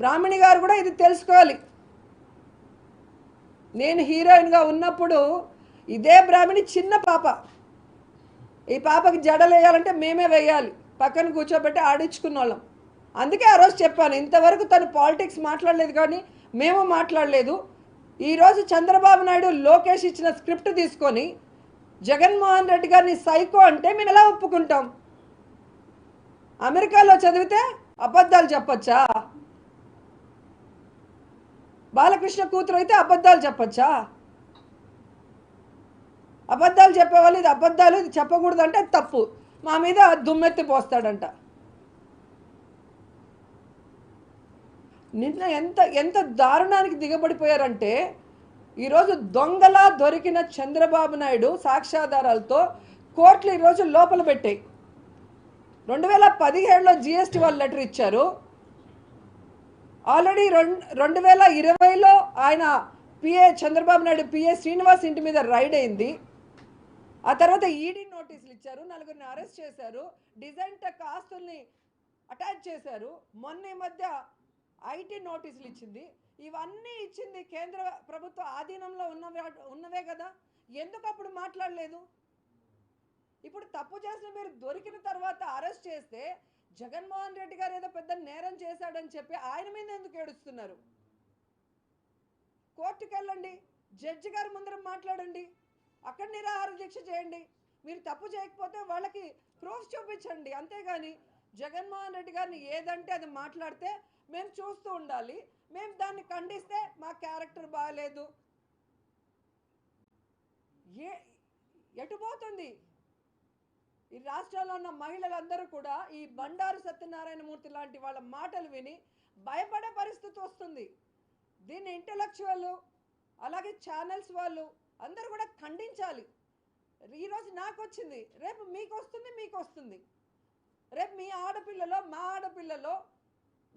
బ్రాహ్మణి గారు కూడా ఇది తెలుసుకోవాలి. నేను హీరోయిన్గా ఉన్నప్పుడు ఇదే బ్రాహ్మణి చిన్న పాప. ఈ పాపకి జడలు వేయాలంటే మేమే వేయాలి. పక్కన కూర్చోబెట్టి ఆడించుకున్న వాళ్ళం. అందుకే ఆ రోజు చెప్పాను ఇంతవరకు తను పాలిటిక్స్ మాట్లాడలేదు కానీ మేము మాట్లాడలేదు. ఈరోజు చంద్రబాబు నాయుడు లోకేష్ ఇచ్చిన స్క్రిప్ట్ తీసుకొని జగన్మోహన్ రెడ్డి గారిని సైకో అంటే మేము ఎలా ఒప్పుకుంటాం? అమెరికాలో చదివితే అబద్ధాలు చెప్పచ్చా? బాలకృష్ణ కూతురు అయితే అబద్ధాలు చెప్పచ్చా? అబద్ధాలు చెప్పేవాళ్ళు ఇది అబద్ధాలు ఇది చెప్పకూడదు అంటే అది తప్పు. మా మీద దుమ్మెత్తి పోస్తాడంట. నిన్న ఎంత ఎంత దారుణానికి దిగబడిపోయారంటే ఈరోజు దొంగలా దొరికిన చంద్రబాబు నాయుడు సాక్ష్యాధారాలతో కోర్టులు ఈరోజు లోపల పెట్టాయి. రెండు వేల పదిహేడులో జిఎస్టీ వాళ్ళు లెటర్ ఇచ్చారు. ఆల్రెడీ రెండు రెండు వేల ఇరవైలో ఆయన పిఏ చంద్రబాబు నాయుడు పిఏ శ్రీనివాస్ ఇంటి మీద రైడ్ అయింది. ఆ తర్వాత ఈడీ నోటీసులు ఇచ్చారు నలుగురిని అరెస్ట్ చేశారు డిజైన్ టెక్ ఆస్తుల్ని అటాచ్ చేశారు. మొన్న ఈ మధ్య ఐటీ నోటీసులు ఇచ్చింది. ఇవన్నీ ఇచ్చింది కేంద్ర ప్రభుత్వ ఆధీనంలో ఉన్నవే ఉన్నవే కదా. ఎందుకు అప్పుడు మాట్లాడలేదు? ఇప్పుడు తప్పు చేసిన మీరు దొరికిన తర్వాత అరెస్ట్ చేస్తే జగన్మోహన్ రెడ్డి గారు ఏదో పెద్ద నేరం చేశాడని చెప్పి ఆయన మీద ఎందుకు ఏడుస్తున్నారు? కోర్టుకు వెళ్ళండి జడ్జి గారి ముందర మాట్లాడండి అక్కడ నిరాహార దీక్ష చేయండి మీరు తప్పు చేయకపోతే వాళ్ళకి ప్రూఫ్ చూపించండి. అంతేగాని జగన్మోహన్ రెడ్డి గారిని ఏదంటే అది మాట్లాడితే మేము చూస్తూ ఉండాలి మేము దాన్ని ఖండిస్తే మా క్యారెక్టర్ బాగాలేదు ఏ ఎటు పోతుంది? ఈ రాష్ట్రంలో ఉన్న మహిళలందరూ కూడా ఈ బండారు సత్యనారాయణమూర్తి లాంటి వాళ్ళ మాటలు విని భయపడే పరిస్థితి వస్తుంది. దీన్ని ఇంటలెక్చువల్ అలాగే ఛానల్స్ వాళ్ళు అందరూ కూడా ఖండించాలి. ఈరోజు నాకు వచ్చింది రేపు మీకు వస్తుంది మీకు వస్తుంది. రేపు మీ ఆడపిల్లలో మా ఆడపిల్లలో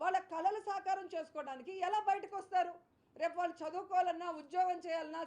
వాళ్ళ కళలు సాకారం చేసుకోవడానికి ఎలా బయటకు వస్తారు? రేపు వాళ్ళు చదువుకోవాలన్నా ఉద్యోగం చేయాలన్నా